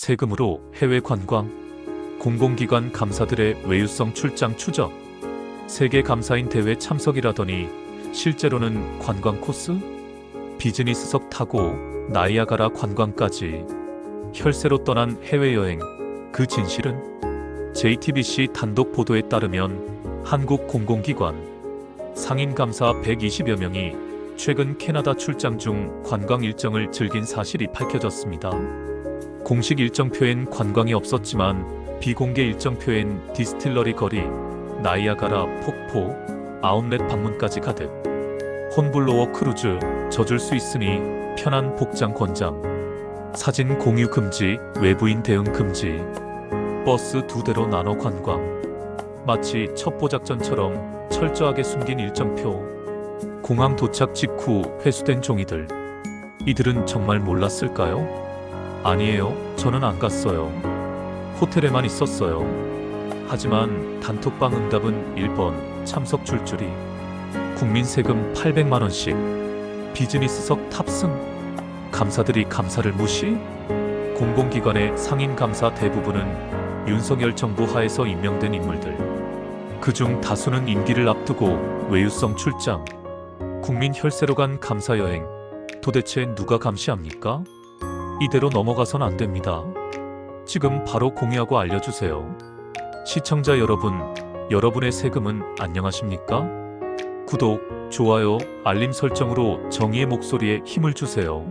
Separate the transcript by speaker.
Speaker 1: 세금으로 해외 관광, 공공기관 감사들의 외유성 출장 추적, 세계 감사인 대회 참석이라더니 실제로는 관광 코스? 비즈니스석 타고 나이아가라 관광까지 혈세로 떠난 해외여행 그 진실은 JTBC 단독 보도에 따르면 한국 공공기관 상인 감사 120여 명이 최근 캐나다 출장 중 관광 일정을 즐긴 사실이 밝혀졌습니다. 공식 일정표엔 관광이 없었지만 비공개 일정표엔 디스틸러리 거리, 나이아가라 폭포, 아웃렛 방문까지 가득. 혼블로어 크루즈 젖을 수 있으니 편한 복장 권장. 사진 공유 금지, 외부인 대응 금지. 버스 두 대로 나눠 관광. 마치 첩보작전처럼 철저하게 숨긴 일정표. 공항 도착 직후 회수된 종이들. 이들은 정말 몰랐을까요? 아니에요. 저는 안 갔어요. 호텔에만 있었어요. 하지만 단톡방 응답은 1번 참석 출줄이 국민 세금 800만 원씩 비즈니스석 탑승 감사들이 감사를 무시 공공기관의 상임 감사 대부분은 윤석열 정부 하에서 임명된 인물들 그중 다수는 임기를 앞두고 외유성 출장 국민 혈세로 간 감사 여행 도대체 누가 감시합니까? 이대로 넘어가선 안 됩니다. 지금 바로 공유하고 알려주세요. 시청자 여러분, 여러분의 세금은 안녕하십니까? 구독, 좋아요, 알림 설정으로 정의의 목소리에 힘을 주세요.